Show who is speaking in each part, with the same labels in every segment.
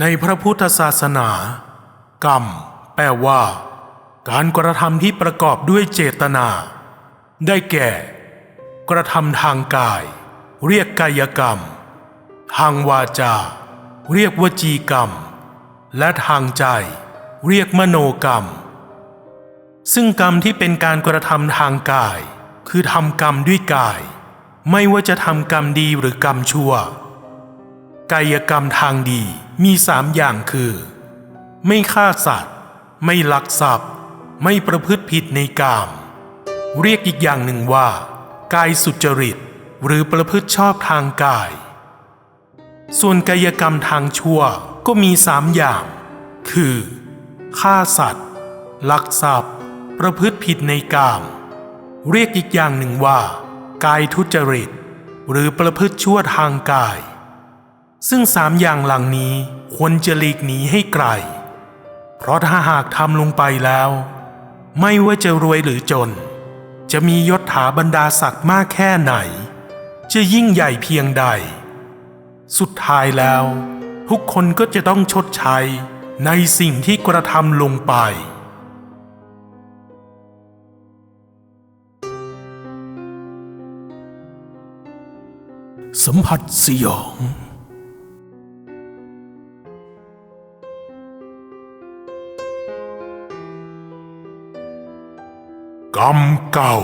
Speaker 1: ในพระพุทธศาสนา กรรม แปลว่า การกระทำที่ประกอบด้วยเจตนา ได้แก่ กระทำทางกาย เรียกกายกรรม ทางวาจา เรียกวจีกรรม และทางใจ เรียกมโนกรรม ซึ่งกรรมที่เป็นการกระทำทางกาย คือทำกรรมด้วยกาย ไม่ว่าจะทำกรรมดีหรือกรรมชั่ว กายกรรมทางดีมีสามอย่างคือ ไม่ฆ่าสัตว์ ไม่ลักทรัพย์ ไม่ประพฤติผิดในกาม เรียกอีกอย่างหนึ่งว่า กายสุจริต หรือประพฤติชอบทางกาย ส่วนกายกรรมทางชั่วก็มีสามอย่าง คือฆ่าสัตว์ ลักทรัพย์ ประพฤติผิดในกาม เรียกอีกอย่างหนึ่งว่า กายทุจริต หรือประพฤติชั่วทางกาย ซึ่งสามอย่างหลังนี้ควรจะหลีกหนีให้ไกล เพราะถ้าหากทำลงไปแล้ว ไม่ว่าจะรวยหรือจน จะมียศถาบรรดาศักดิ์มากแค่ไหน จะยิ่งใหญ่เพียงใด สุดท้ายแล้ว ทุกคนก็จะต้องชดใช้ในสิ่งที่กระทำลงไปสัมผัสสยอง กรรมเก่า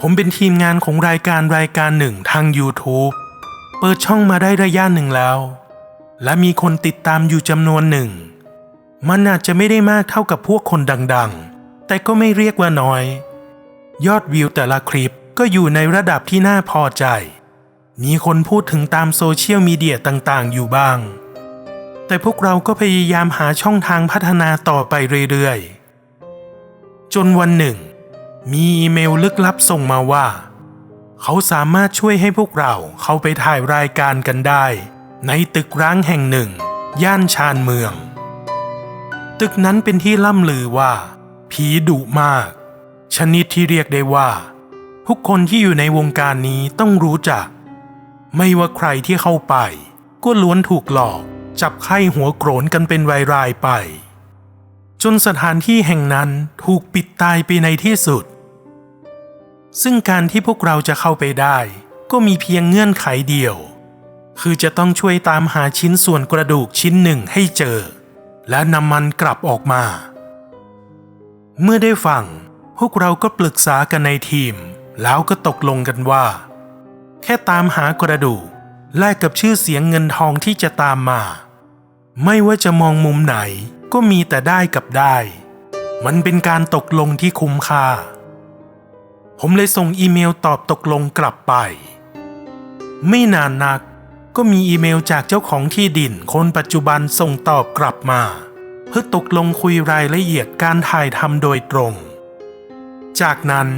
Speaker 1: ผมเป็นทีมงานของรายการรายการหนึ่งทาง YouTube เปิดช่องมาได้ระยะหนึ่งแล้ว และมีคนติดตามอยู่จำนวนหนึ่ง มันอาจจะไม่ได้มากเท่ากับพวกคนดัง ๆ แต่ก็ไม่เรียกว่าน้อย ยอดวิวแต่ละคลิป ก็อยู่ในระดับที่น่าพอใจ มีคนพูดถึงตามโซเชียลมีเดียต่างๆ อยู่บ้าง แต่พวกเราก็พยายามหาช่องทางพัฒนาต่อไปเรื่อยๆ จนวันหนึ่ง มีอีเมลลึกลับส่งมาว่า เขาสามารถช่วยให้พวกเราเข้าไปถ่ายรายการกันได้ ในตึกร้างแห่งหนึ่ง ย่านชานเมือง ตึกนั้นเป็นที่ล่ำลือว่า ผีดุมาก ชนิดที่เรียกได้ว่า ทุกคนที่อยู่ในวงการนี้ต้องรู้จัก ไม่ว่าใครที่เข้าไป ก็ล้วนถูกหลอก จับไข้หัวโกรนกันเป็นรายๆไป จนสถานที่แห่งนั้นถูกปิดตายไปในที่สุด ซึ่งการที่พวกเราจะเข้าไปได้ ก็มีเพียงเงื่อนไขเดียว คือจะต้องช่วยตามหาชิ้นส่วนกระดูกชิ้นหนึ่งให้เจอ และนำมันกลับออกมา เมื่อได้ฟังพวกเราก็ปรึกษากันในทีม แล้วก็ตกลงกันว่า แค่ตามหากระดูกแลกกับชื่อเสียงเงินทองที่จะตามมา ไม่ว่าจะมองมุมไหนก็มีแต่ได้กับได้ มันเป็นการตกลงที่คุ้มค่า ผมเลยส่งอีเมลตอบตกลงกลับไป ไม่นานนักก็มีอีเมลจากเจ้าของที่ดินคนปัจจุบันส่งตอบกลับมา เพื่อตกลงคุยรายละเอียดการถ่ายทำโดยตรง จากนั้น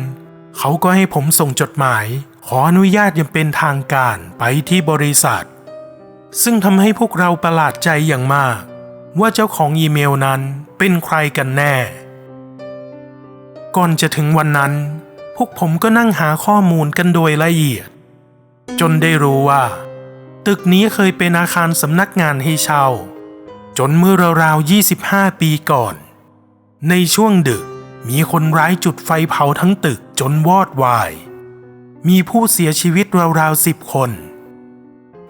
Speaker 1: เขาก็ให้ผมส่งจดหมาย ขออนุญาตยังเป็นทางการไปที่บริษัท ซึ่งทำให้พวกเราประหลาดใจอย่างมาก ว่าเจ้าของอีเมลนั้นเป็นใครกันแน่ ก่อนจะถึงวันนั้น พวกผมก็นั่งหาข้อมูลกันโดยละเอียด จนได้รู้ว่า ตึกนี้เคยเป็นอาคารสำนักงานให้เช่า จนเมื่อราวๆ25 ปีก่อน ในช่วงดึกมีคนร้ายจุดไฟเผาทั้งตึก จนวอดวาย มีผู้เสียชีวิตราวๆสิบคน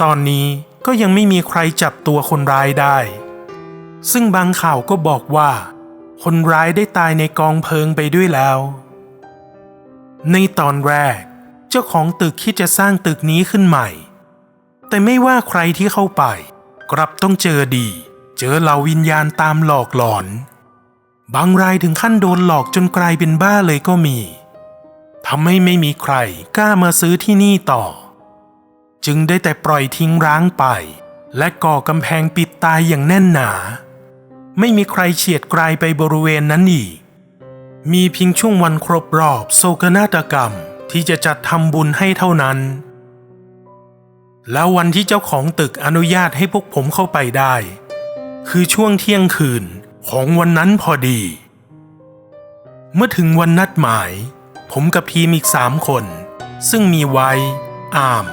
Speaker 1: ตอนนี้ก็ยังไม่มีใครจับตัวคนร้ายได้ ซึ่งบางข่าวก็บอกว่า คนร้ายได้ตายในกองเพลิงไปด้วยแล้ว ในตอนแรก เจ้าของตึกคิดจะสร้างตึกนี้ขึ้นใหม่ แต่ไม่ว่าใครที่เข้าไป กลับต้องเจอดี เจอเหล่าวิญญาณตามหลอกหลอนบางรายถึงขั้นโดนหลอกจนกลายเป็นบ้าเลยก็มี ทำให้ไม่มีใครกล้ามาซื้อที่นี่ต่อ จึงได้แต่ปล่อยทิ้งร้างไป และก่อกำแพงปิดตายอย่างแน่นหนา ไม่มีใครเฉียดไกลไปบริเวณนั้นอีก มีเพียงช่วงวันครบรอบโศกนาฏกรรมที่จะจัดทำบุญให้เท่านั้น แล้ววันที่เจ้าของตึกอนุญาตให้พวกผมเข้าไปได้ คือช่วงเที่ยงคืนของวันนั้นพอดี เมื่อถึงวันนัดหมาย ผมกับทีมอีกสามคน ซึ่งมีไว้อาม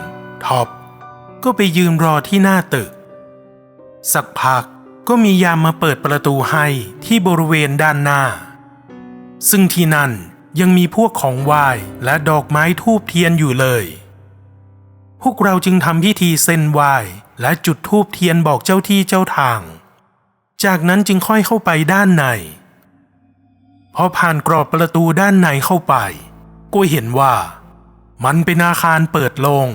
Speaker 1: ท็อป ก็ไปยืนรอที่หน้าตึก สักพักก็มียามมาเปิดประตูให้ที่บริเวณด้านหน้า ซึ่งที่นั่นยังมีพวกของไหว้และดอกไม้ทูบเทียนอยู่เลย พวกเราจึงทำพิธีเส้นไหว้และจุดทูบเทียนบอกเจ้าที่เจ้าทาง จากนั้นจึงค่อยเข้าไปด้านใน พอผ่านกรอบประตูด้านในเข้าไป ก็เห็นว่า มันเป็นอาคารเปิดโลง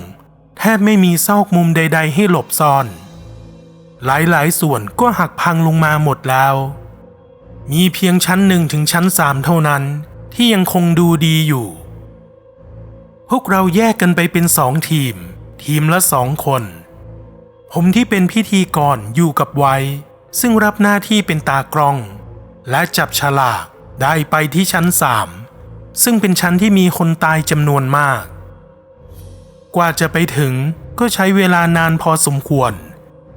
Speaker 1: แทบไม่มีซอกมุมใด ๆ ให้หลบซ่อน หลายๆ ส่วนก็หักพังลงมาหมดแล้ว มีเพียงชั้นหนึ่งถึงชั้นสามเท่านั้นที่ยังคงดูดีอยู่ พวกเราแยกกันไปเป็นสองทีม ทีมละสองคน ผมที่เป็นพิธีกรอยู่กับไว้ ซึ่งรับหน้าที่เป็นตากล้อง และจับฉลาก ได้ไปที่ชั้นสามซึ่งเป็นชั้นที่มีคนตายจำนวนมาก กว่าจะไปถึงก็ใช้เวลานานพอสมควร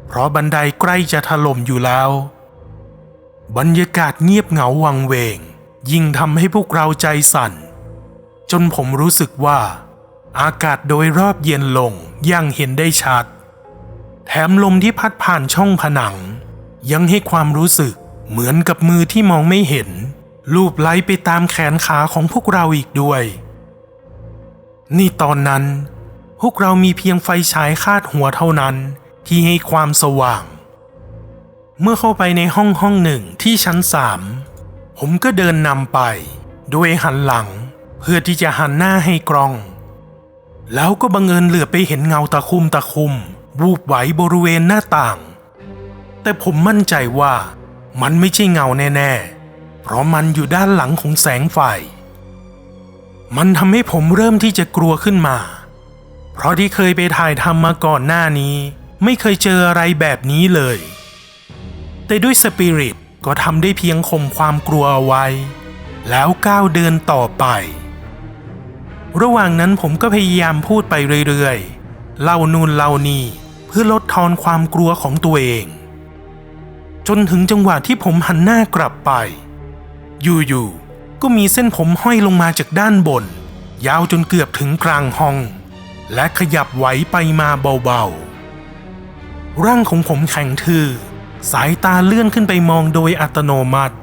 Speaker 1: เพราะบันไดใกล้จะถล่มอยู่แล้ว บรรยากาศเงียบเหงาวังเวง ยิ่งทำให้พวกเราใจสั่น จนผมรู้สึกว่า อากาศโดยรอบเย็นลงอย่างเห็นได้ชัด แถมลมที่พัดผ่านช่องผนัง ยังให้ความรู้สึกเหมือนกับมือที่มองไม่เห็น ลูบไล้ไปตามแขนขาของพวกเราอีกด้วย นี่ตอนนั้น พวกเรามีเพียงไฟฉายคาดหัวเท่านั้นที่ให้ความสว่าง เมื่อเข้าไปในห้องห้องหนึ่งที่ชั้นสามผมก็เดินนำไปโดยหันหลังเพื่อที่จะหันหน้าให้กล้อง แล้วก็บังเอิญเหลือไปเห็นเงาตะคุ่มตะคุ่มวูบไหวบริเวณหน้าต่าง แต่ผมมั่นใจว่ามันไม่ใช่เงาแน่ ๆ เพราะมันอยู่ด้านหลังของแสงไฟ มันทำให้ผมเริ่มที่จะกลัวขึ้นมา เพราะที่เคยไปถ่ายทำมาก่อนหน้านี้ ไม่เคยเจออะไรแบบนี้เลย แต่ด้วยสปิริตก็ทำได้เพียงข่มความกลัวเอาไว้ แล้วก้าวเดินต่อไป ระหว่างนั้นผมก็พยายามพูดไปเรื่อยๆ เล่านูนเล่านี่เพื่อลดทอนความกลัวของตัวเอง จนถึงจังหวะที่ผมหันหน้ากลับไป อยู่ๆก็มีเส้นผมห้อยลงมาจากด้านบน ยาวจนเกือบถึงกลางห้อง และขยับไหวไปมาเบาๆ ร่างของผมแข็งทื่อสายตาเลื่อนขึ้นไปมองโดยอัตโนมัติ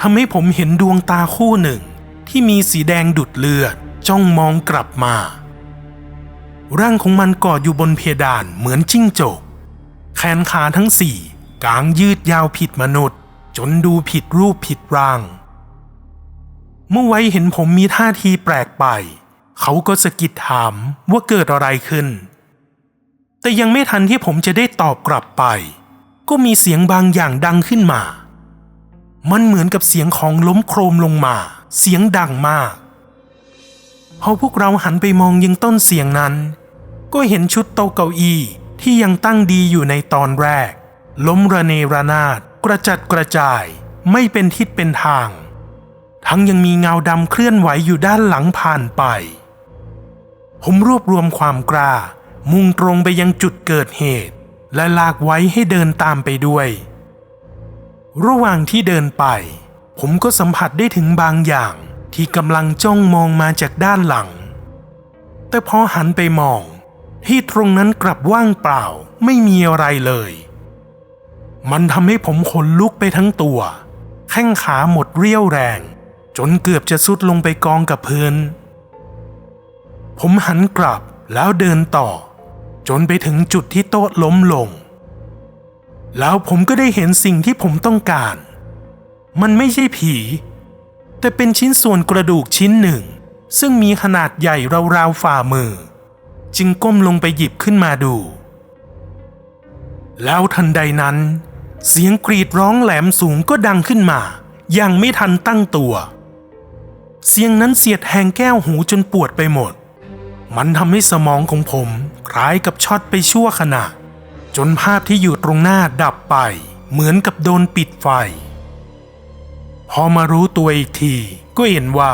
Speaker 1: ทำให้ผมเห็นดวงตาคู่หนึ่ง ที่มีสีแดงดุดเลือดจ้องมองกลับมา ร่างของมันกอดอยู่บนเพดานเหมือนจิ้งจก แขนขาทั้งสี่กางยืดยาวผิดมนุษย์ จนดูผิดรูปผิดร่าง เมื่อไว้เห็นผมมีท่าทีแปลกไป เขาก็สะกิดถามว่าเกิดอะไรขึ้น แต่ยังไม่ทันที่ผมจะได้ตอบกลับไป ก็มีเสียงบางอย่างดังขึ้นมา มันเหมือนกับเสียงของล้มโครมลงมา เสียงดังมากพอพวกเราหันไปมองยังต้นเสียงนั้น ก็เห็นชุดโต๊ะเก้าอี้ที่ยังตั้งดีอยู่ในตอนแรก ล้มระเนระนาด กระจัดกระจายไม่เป็นทิศเป็นทาง ทั้งยังมีเงาดำเคลื่อนไหวอยู่ด้านหลังผ่านไป ผมรวบรวมความกล้า มุ่งตรงไปยังจุดเกิดเหตุ และลากไว้ให้เดินตามไปด้วย ระหว่างที่เดินไป ผมก็สัมผัสได้ถึงบางอย่างที่กำลังจ้องมองมาจากด้านหลัง แต่พอหันไปมอง ที่ตรงนั้นกลับว่างเปล่าไม่มีอะไรเลย มันทำให้ผมขนลุกไปทั้งตัว แข้งขาหมดเรี่ยวแรง จนเกือบจะสุดลงไปกองกับพื้น ผมหันกลับแล้วเดินต่อ จนไปถึงจุดที่โต๊ะล้มลง แล้วผมก็ได้เห็นสิ่งที่ผมต้องการ มันไม่ใช่ผี แต่เป็นชิ้นส่วนกระดูกชิ้นหนึ่ง ซึ่งมีขนาดใหญ่ราวๆฝ่ามือ จึงก้มลงไปหยิบขึ้นมาดูแล้วทันใดนั้น เสียงกรีดร้องแหลมสูงก็ดังขึ้นมาอย่างไม่ทันตั้งตัว เสียงนั้นเสียดแทงแก้วหูจนปวดไปหมด มันทำให้สมองของผมคล้ายกับช็อตไปชั่วขณะ จนภาพที่อยู่ตรงหน้าดับไป เหมือนกับโดนปิดไฟ พอมารู้ตัวอีกทีก็เห็นว่า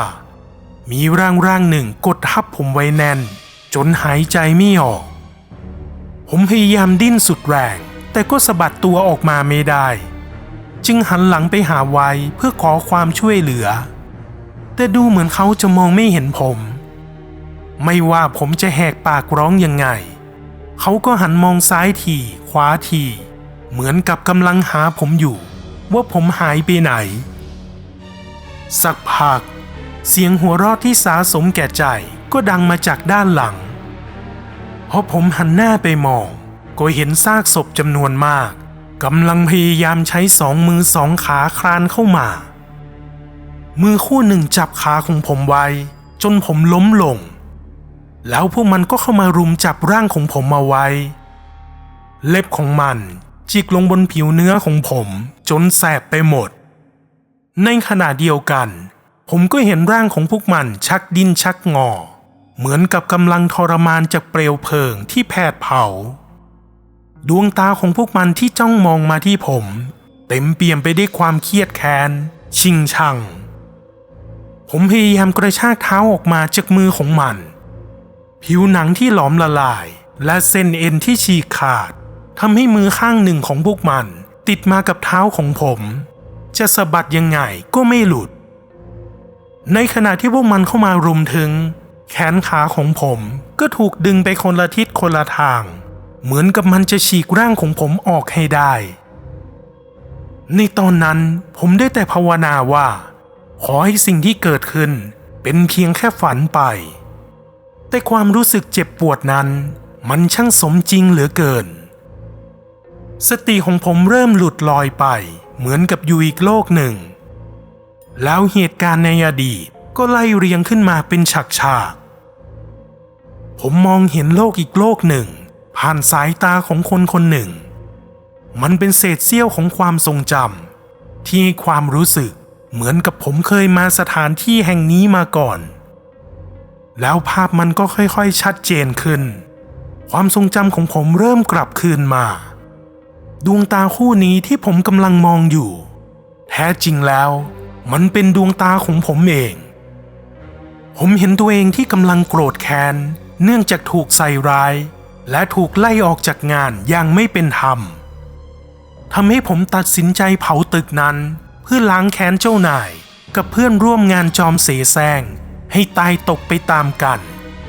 Speaker 1: มีร่างร่างหนึ่งกดทับผมไว้แน่น จนหายใจไม่ออก ผมพยายามดิ้นสุดแรง แต่ก็สะบัดตัวออกมาไม่ได้ จึงหันหลังไปหาไวเพื่อขอความช่วยเหลือ แต่ดูเหมือนเขาจะมองไม่เห็นผม ไม่ว่าผมจะแหกปากร้องยังไง เขาก็หันมองซ้ายทีขวาทีเหมือนกับกำลังหาผมอยู่ ว่าผมหายไปไหน สักพัก เสียงหัวเราะที่สาสมแก่ใจก็ดังมาจากด้านหลังพอผมหันหน้าไปมอง ก็เห็นซากศพจำนวนมากกำลังพยายามใช้สองมือสองขาคลานเข้ามา มือคู่หนึ่งจับขาของผมไว้ จนผมล้มลง แล้วพวกมันก็เข้ามารุมจับร่างของผมมาไว้ เล็บของมันจิกลงบนผิวเนื้อของผมจนแสบไปหมด ในขณะเดียวกัน ผมก็เห็นร่างของพวกมันชักดิ้นชักงอ เหมือนกับกำลังทรมานจากเปลวเพลิงที่แผดเผา ดวงตาของพวกมันที่จ้องมองมาที่ผม เต็มเปี่ยมไปด้วยความเครียดแค้น ชิงชัง ผมพยายามกระชากเท้าออกมาจากมือของมัน ผิวหนังที่หลอมละลาย และเส้นเอ็นที่ฉีกขาดทำให้มือข้างหนึ่งของพวกมัน ติดมากับเท้าของผม จะสะบัดยังไงก็ไม่หลุด ในขณะที่พวกมันเข้ามารุมถึง แขนขาของผมก็ถูกดึงไปคนละทิศคนละทาง เหมือนกับมันจะฉีกร่างของผมออกให้ได้ ในตอนนั้นผมได้แต่ภาวนาว่า ขอให้สิ่งที่เกิดขึ้นเป็นเพียงแค่ฝันไป แต่ความรู้สึกเจ็บปวดนั้น มันช่างสมจริงเหลือเกิน สติของผมเริ่มหลุดลอยไป เหมือนกับอยู่อีกโลกหนึ่ง แล้วเหตุการณ์ในอดีตก็ไล่เรียงขึ้นมาเป็นฉากฉากๆผมมองเห็นโลกอีกโลกหนึ่ง ผ่านสายตาของคนคนหนึ่ง มันเป็นเศษเสี้ยวของความทรงจำที่ให้ความรู้สึกเหมือนกับผมเคยมาสถานที่แห่งนี้มาก่อน แล้วภาพมันก็ค่อยๆ ชัดเจนขึ้น ความทรงจำของผมเริ่มกลับคืนมา ดวงตาคู่นี้ที่ผมกำลังมองอยู่ แท้จริงแล้ว มันเป็นดวงตาของผมเอง ผมเห็นตัวเองที่กำลังโกรธแค้นเนื่องจากถูกใส่ร้าย และถูกไล่ออกจากงานอย่างไม่เป็นธรรมทำให้ผมตัดสินใจเผาตึกนั้น เพื่อล้างแค้นเจ้านายกับเพื่อนร่วมงานจอมเสแสร้งให้ตายตกไปตามกัน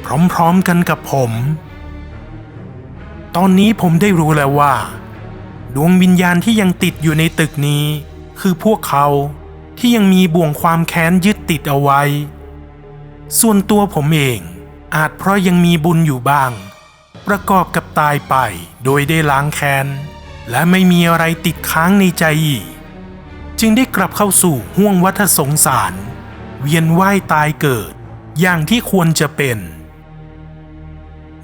Speaker 1: พร้อมๆกันกับผม ตอนนี้ผมได้รู้แล้วว่า ดวงวิญญาณที่ยังติดอยู่ในตึกนี้ คือพวกเขาที่ยังมีบ่วงความแค้นยึดติดเอาไว้ ส่วนตัวผมเองอาจเพราะยังมีบุญอยู่บ้าง ประกอบกับตายไป โดยได้ล้างแค้น และไม่มีอะไรติดค้างในใจอีก จึงได้กลับเข้าสู่ห่วงวัฏสงสาร เวียนว่ายตายเกิด อย่างที่ควรจะเป็น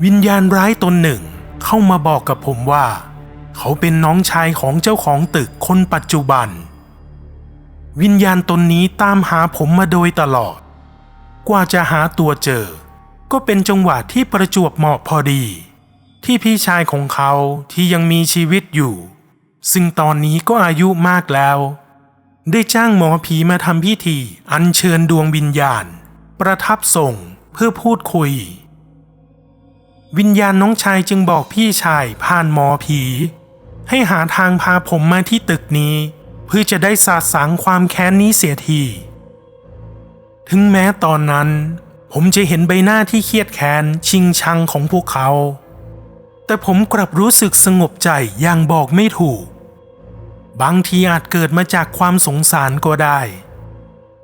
Speaker 1: วิญญาณร้ายตนหนึ่งเข้ามาบอกกับผมว่า เขาเป็นน้องชายของเจ้าของตึกคนปัจจุบัน วิญญาณตนนี้ตามหาผมมาโดยตลอด กว่าจะหาตัวเจอ ก็เป็นจังหวะที่ประจวบเหมาะพอดี ที่พี่ชายของเขาที่ยังมีชีวิตอยู่ ซึ่งตอนนี้ก็อายุมากแล้ว ได้จ้างหมอผีมาทำพิธี อัญเชิญดวงวิญญาณ ประทับส่งเพื่อพูดคุย วิญญาณน้องชายจึงบอกพี่ชายผ่านหมอผี ให้หาทางพาผมมาที่ตึกนี้ เพื่อจะได้สาสางความแค้นนี้เสียทีถึงแม้ตอนนั้น ผมจะเห็นใบหน้าที่เครียดแค้นชิงชังของพวกเขา แต่ผมกลับรู้สึกสงบใจอย่างบอกไม่ถูก บางทีอาจเกิดมาจากความสงสารก็ได้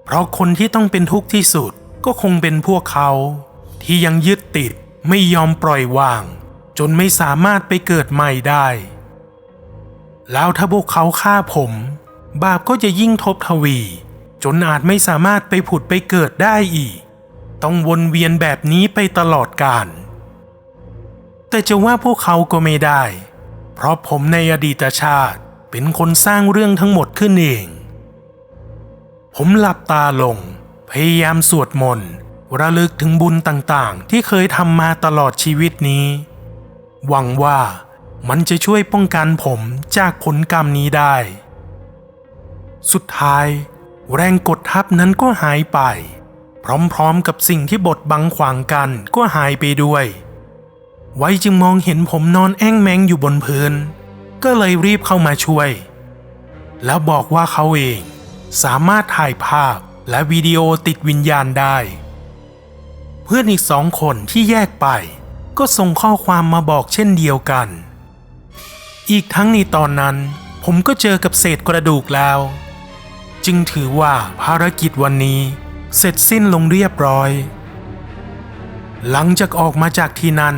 Speaker 1: เพราะคนที่ต้องเป็นทุกข์ที่สุดก็คงเป็นพวกเขา ที่ยังยึดติดไม่ยอมปล่อยวาง จนไม่สามารถไปเกิดใหม่ได้ แล้วถ้าพวกเขาฆ่าผม บาปก็จะยิ่งทบทวี จนอาจไม่สามารถไปผุดไปเกิดได้อีก ต้องวนเวียนแบบนี้ไปตลอดกาล แต่จะว่าพวกเขาก็ไม่ได้ เพราะผมในอดีตชาติเป็นคนสร้างเรื่องทั้งหมดขึ้นเอง ผมหลับตาลง พยายามสวดมนต์ระลึกถึงบุญต่างๆ ที่เคยทำมาตลอดชีวิตนี้ หวังว่ามันจะช่วยป้องกันผมจากผลกรรมนี้ได้ สุดท้าย แรงกดทับนั้นก็หายไป พร้อมๆกับสิ่งที่บดบังขวางกันก็หายไปด้วย ไว้จึงมองเห็นผมนอนแอ้งแมงอยู่บนพื้น ก็เลยรีบเข้ามาช่วย แล้วบอกว่าเขาเองสามารถถ่ายภาพและวิดีโอติดวิญญาณได้ เพื่อนอีกสองคนที่แยกไปก็ส่งข้อความมาบอกเช่นเดียวกัน อีกทั้งในตอนนั้น ผมก็เจอกับเศษกระดูกแล้ว จึงถือว่าภารกิจวันนี้เสร็จสิ้นลงเรียบร้อย หลังจากออกมาจากที่นั่น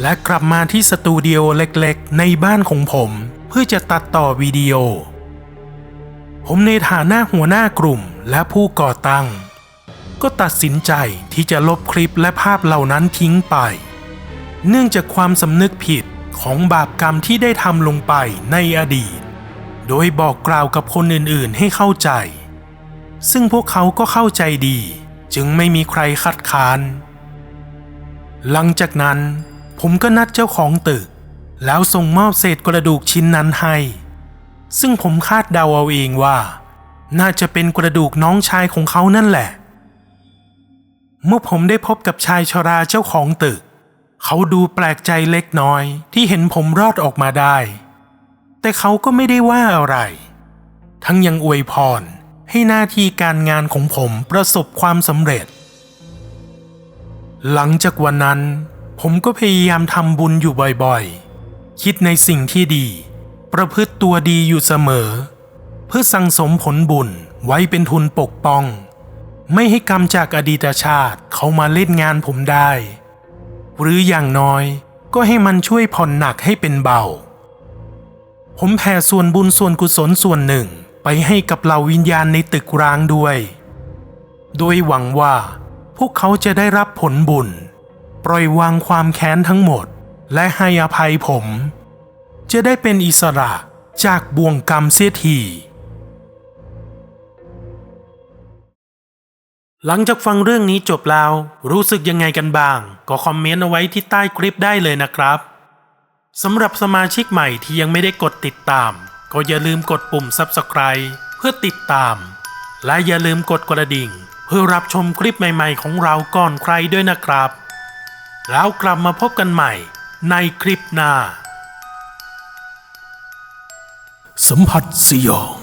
Speaker 1: และกลับมาที่สตูดิโอเล็กๆ ในบ้านของผม เพื่อจะตัดต่อวิดีโอ ผมในฐานะหัวหน้ากลุ่มและผู้ก่อตั้ง ก็ตัดสินใจที่จะลบคลิปและภาพเหล่านั้นทิ้งไป เนื่องจากความสำนึกผิดของบาปกรรมที่ได้ทำลงไปในอดีต โดยบอกกล่าวกับคนอื่นๆให้เข้าใจ ซึ่งพวกเขาก็เข้าใจดี จึงไม่มีใครคัดค้าน หลังจากนั้น ผมก็นัดเจ้าของตึก แล้วส่งมอบเศษกระดูกชิ้นนั้นให้ ซึ่งผมคาดเดาเอาเองว่า น่าจะเป็นกระดูกน้องชายของเขานั่นแหละ เมื่อผมได้พบกับชายชราเจ้าของตึก เขาดูแปลกใจเล็กน้อยที่เห็นผมรอดออกมาได้ แต่เขาก็ไม่ได้ว่าอะไร ทั้งยังอวยพรให้หน้าที่การงานของผมประสบความสำเร็จ หลังจากวันนั้น ผมก็พยายามทำบุญอยู่บ่อยๆ คิดในสิ่งที่ดี ประพฤติตัวดีอยู่เสมอ เพื่อสั่งสมผลบุญไว้เป็นทุนปกป้อง ไม่ให้กรรมจากอดีตชาติเขามาเล่นงานผมได้ หรืออย่างน้อยก็ให้มันช่วยผ่อนหนักให้เป็นเบา ผมแผ่ส่วนบุญส่วนกุศลส่วนหนึ่งไปให้กับเหล่าวิญญาณในตึกร้างด้วย โดยหวังว่าพวกเขาจะได้รับผลบุญ ล่อยวางความแค้นทั้งหมด และให้อภัยผม จะได้เป็นอิสระจากบ่วงกรรมเสียทีหลังจากฟังเรื่องนี้จบแล้ว รู้สึกยังไงกันบ้าง ก็คอมเมนต์เอาไว้ที่ใต้คลิปได้เลยนะครับสำหรับสมาชิกใหม่ที่ยังไม่ได้กดติดตาม ก็อย่าลืมกดปุ่ม Subscribe เพื่อติดตาม และอย่าลืมกดกระดิ่ง เพื่อรับชมคลิปใหม่ ๆ ของเราก่อนใครด้วยนะครับ แล้วกลับมาพบกันใหม่ในคลิปหน้า สัมผัสสยอง